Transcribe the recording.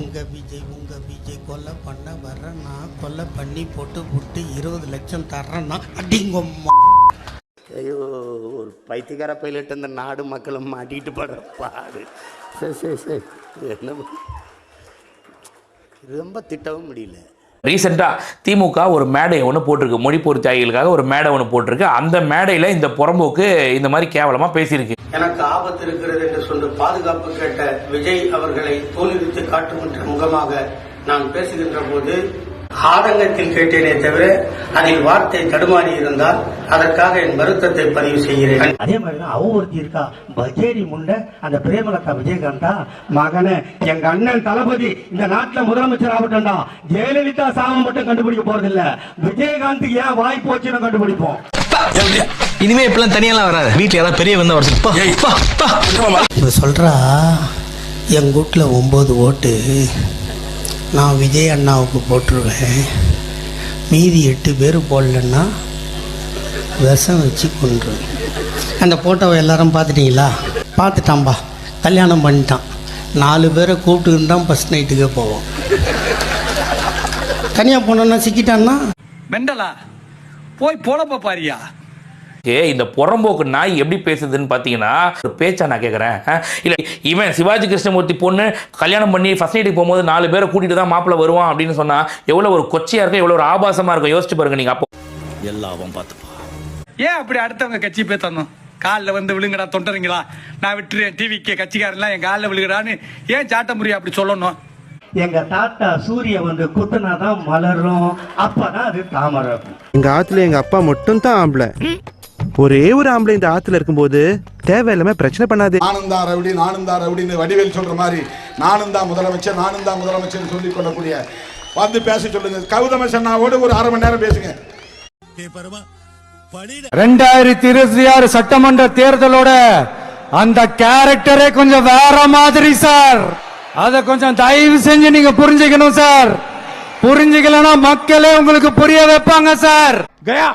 உங்கள் விஜய் உங்கள் விஜய் கொலை பண்ண வர்றேன்னா கொலை பண்ணி போட்டு விட்டு இருபது லட்சம் தர்றேன்னா அடிங்கம்மா ஐயோ ஒரு பைத்தியக்கார பைலட் அந்த நாடு மக்களும் மாட்டிட்டு படுற பாடு. சரி சரி சரி என்ன ரொம்ப திட்டவும் முடியல. ரீசெண்டாக திமுக ஒரு மேடை ஒன்று போட்டிருக்கு. மொழிப்போர் தியாகிகளுக்காக ஒரு மேடை ஒன்று போட்டிருக்கு. அந்த மேடையில் இந்த புறம்போக்கு இந்த மாதிரி கேவலமாக பேசியிருக்கு. எனக்கு ஆபத்து இருக்கிறது என்று சொல்லி பாதுகாப்பு கேட்ட விஜய் அவர்களை தோல்வித்து காட்டுகின்ற முகமாக நான் பேசுகின்ற போது ஆதங்கத்தில் கேட்டேனே தவிர அதில் வார்த்தை தடுமாறி இருந்தால் அதற்காக என் வருத்தத்தை பதிவு செய்கிறேன். அதே மாதிரி தான் அவ ஒருத்தி இருக்கா? பஜேரி முண்டை அந்த பிரேமலதா விஜயகாந்தா மகனே எங்க அண்ணன் தளபதி இந்த நாட்டுல முதலமைச்சர் ஆகட்டும்டா ஜெயலலிதா சாமம் மட்டும் கண்டுபிடிக்க போறது இல்ல விஜயகாந்துக்கு ஏன் வாய் போச்சுன்னு கண்டுபிடிப்போம். இனிமே இப்பெல்லாம் தனியெல்லாம் வராது. வீட்டுல யாராவது பெரிய வந்தா வர இவ சொல்றா என் வீட்டில் ஒம்பது ஓட்டு. நான் விஜய் அண்ணாவுக்கு போட்டுருவேன். மீதி எட்டு பேர் போடலன்னா விஷம் வச்சு கொண்டுருவேன் அந்த ஃபோட்டோவை எல்லாரும் பார்த்துட்டீங்களா? பார்த்துட்டான்பா. கல்யாணம் பண்ணிட்டான். நாலு பேரை கூப்பிட்டுக்கிட்டு தான் ஃபஸ்ட் நைட்டுக்கே போவோம். தனியாக போனோன்னா சிக்கிட்டான்னா? மெண்டலா போய் போலப்பா பாரியா? இந்த புறம்போக்கு நாய் எப்படி பேசுதுன்னு பார்த்தீங்கன்னா ஒரு பேச்சா நான் கேட்குறேன் இல்லை இவன் சிவாஜி கிருஷ்ணமூர்த்தி பொண்ணு கல்யாணம் பண்ணி ஃபர்ஸ்ட் நைட்டுக்கு போகும்போது நாலு பேரை கூட்டிட்டு தான் மாப்பிள்ளை வருவான் அப்படின்னு சொன்னா எவ்வளோ ஒரு கொச்சையா இருக்கும் எவ்வளோ ஒரு ஆபாசமா இருக்கும் யோசிச்சு பாருங்க நீங்க அப்போ. ஏன் அப்படி அடுத்தவங்க கட்சி பேத்தணும் காலில் வந்து விழுங்கடா தொண்டருங்களா நான் விட்டுறேன் டிவிக்கு கட்சிக்காரன்லாம் என் காலில் விழுகிறான்னு ஏன் சாட்ட முடியும் அப்படி சொல்லணும்? எங்க தாத்தா சூரிய வந்து குத்துனாதான் மலரும் அப்பதான் அது தாமரை எங்க ஆத்துல எங்க அப்பா மட்டும் தான் ஆம்பளை. ஒரே ஒரு ஆம்பளை இந்த ஆத்துல இருக்கும்போது தேவையில்லாம பிரச்சனை பண்ணாது. நானும் தான் ரவுடி நானும் தான் ரவுடின்னு வடிவேல் சொல்ற மாதிரி நானும் தான் முதலமைச்சர் நானும் தான் முதலமைச்சர் சொல்லிக் கொள்ளக்கூடிய வந்து பேச சொல்லுங்க. கௌதம சன்னாவோடு ஒரு அரை மணி நேரம் பேசுங்க. ரெண்டாயிரத்தி இருபத்தி ஆறு சட்டமன்ற தேர்தலோட அந்த கேரக்டரே கொஞ்சம் வேற மாதிரி சார் அத கொஞ்சம் தயவு செஞ்சு நீங்க புரிஞ்சுக்கணும் சார் புரிஞ்சுக்கலன்னா மக்களே உங்களுக்கு புரிய வைப்பாங்க சார் கயா